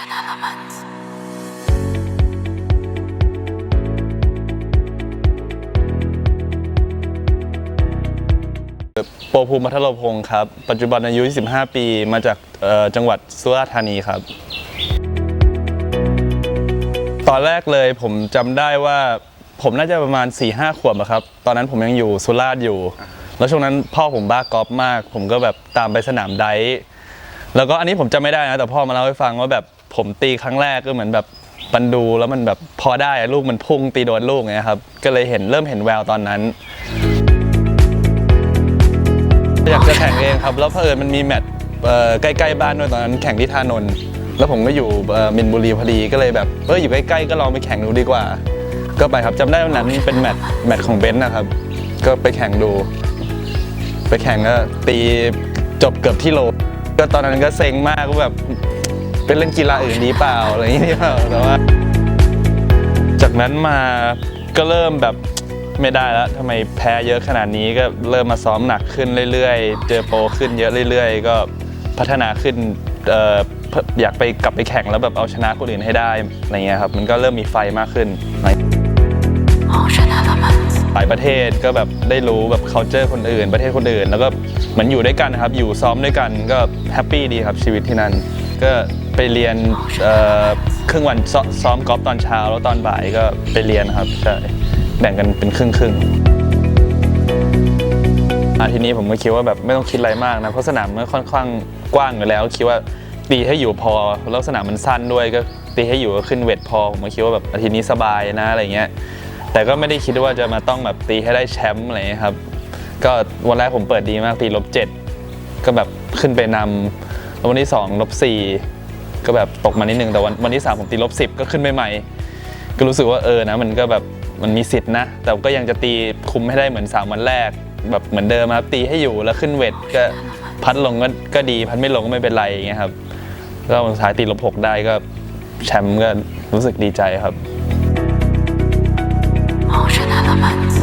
Ocean Elements. โปรภูมิมัทรพงศ์ครับ ปัจจุบันอายุ 25 ปี มาจากเอ่อจังหวัดสุราษฎร์ธานีครับ ตอนแรกเลยผมจำได้ว่าผมน่าจะประมาณ 4-5ขวบอะครับ ตอนนั้นผมยังอยู่สุราษฎร์อยู่ แล้วช่วงนั้นพ่อผมบ้ากอล์ฟมาก ผมก็แบบตามไปสนามไดฟ์แล้วก็อันนี้ผมจำไม่ได้นะ แต่พ่อมาเล่าให้ฟังว่าแบบ ผมตีครั้งแรกก็เหมือนแบบมันดูแล้วมันแบบพอได้ลูกมันพุ่งตีโดนลูกไงครับ ก็เลยเห็นเริ่มเห็นแววตอนนั้น อยากจะแข่งเองครับ แล้วเผอิญมันมีแมตช์ใกล้ๆบ้านด้วยตอนนั้นแข่งที่ท่านนท์แล้วผมก็อยู่มินบุรีพอดีก็เลยแบบเอออยู่ใกล้ๆก็ลองไปแข่งดูดีกว่า ก็ไปครับจำได้วันนั้นเป็นแมตช์แมตช์ของเบนซ์นะครับ ก็ไปแข่งดู ไปแข่งก็ตีจบเกือบที่โล ก็ตอนนั้นก็เซ็งมากก็แบบ เป็นเล่นกีฬาอื่นดีเปล่าอะไรอย่างเงี้ยแต่ว่า จากนั้นมาก็เริ่มแบบไม่ได้แล้วทำไมแพ้เยอะขนาดนี้ก็เริ่มมาซ้อมหนักขึ้นเรื่อยๆ เจอโปรขึ้นเยอะเรื่อย ๆ ก็พัฒนาขึ้นออยากไปกลับไปแข่งแล้วแบบเอาชนะคนอื่นให้ได้อะไรเงี้ยครับมันก็เริ่มมีไฟมากขึ้นหลายประเทศก็แบบได้รู้แบบ culture คนอื่น ประเทศคนอื่น แล้วก็เหมือนอยู่ด้วยกันนะครับ อยู่ซ้อมด้วยกันก็แฮปปี้ดีครับชีวิตที่นั่น ก็ไปเรียนครึ่งวันซ้อมกอล์ฟตอนเช้า แล้วตอนบ่ายก็ไปเรียนครับใช่แบ่งกันเป็นครึ่งครึ่งอาทีนี้ผมก็คิดว่าแบบไม่ต้องคิดอะไรมากนะเพราะสนามมันค่อนข้างกว้างอยู่แล้วคิดว่าตีให้อยู่พอแล้วสนามมันสั้นด้วยก็ตีให้อยู่ก็ขึ้นเวทพอผมก็คิดว่าแบบอาทิตย์นี้สบายนะอะไรเงี้ยแต่ก็ไม่ได้คิดว่าจะมาต้องแบบตีให้ได้แชมป์อะไรครับ ก็วันแรกผมเปิดดีมากตีลบเจ็ดก็แบบขึ้นไปนำ แล้ววันที่สองลบสี่ก็แบบตกมานิดนึงแต่วันวันที่สามผมตีลบสิบก็ขึ้นใหม่ก็รู้สึกว่าเออนะมันก็แบบมันมีสิทธินะ แต่ก็ยังจะตีคุมให้ได้เหมือน 3 วันแรก แบบเหมือนเดิมครับตีให้อยู่แล้วขึ้นเวทก็พัดลงก็ก็ดีพัดไม่ลงก็ไม่เป็นไรอย่างเงี้ยครับแล้ววันสุดท้ายตีลบหกได้ก็แชมป์ก็รู้สึกดีใจครับ All